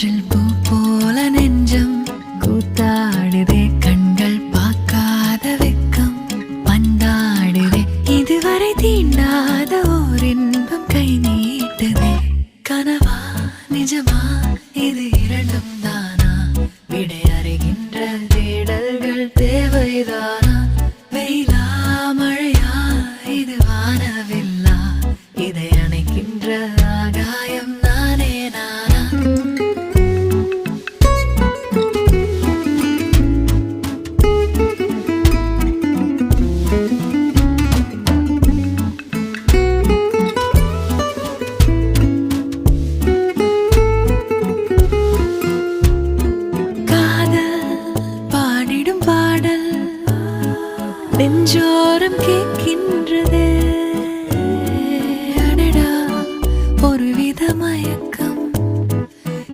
காற்றில் பூ போல நெஞ்சம் கூத்தாடுதே கண்கள் பார்க்காத வெக்கம் பந்தாடுதே. இதுவரை தீண்டாத ஓர் இன்பம் கை நீட்டுதே. கனவா நிஜமா இது இரண்டும் தானா? விடை அறிகின்ற தேடல்கள் தேவைதானா? வெயிலா மழையா இது வானவில்லா? இதை அணைக்கின்ற ஆகாயம் நெஞ்சோரம் கேட்கின்றது. அடடா ஒரு விதமய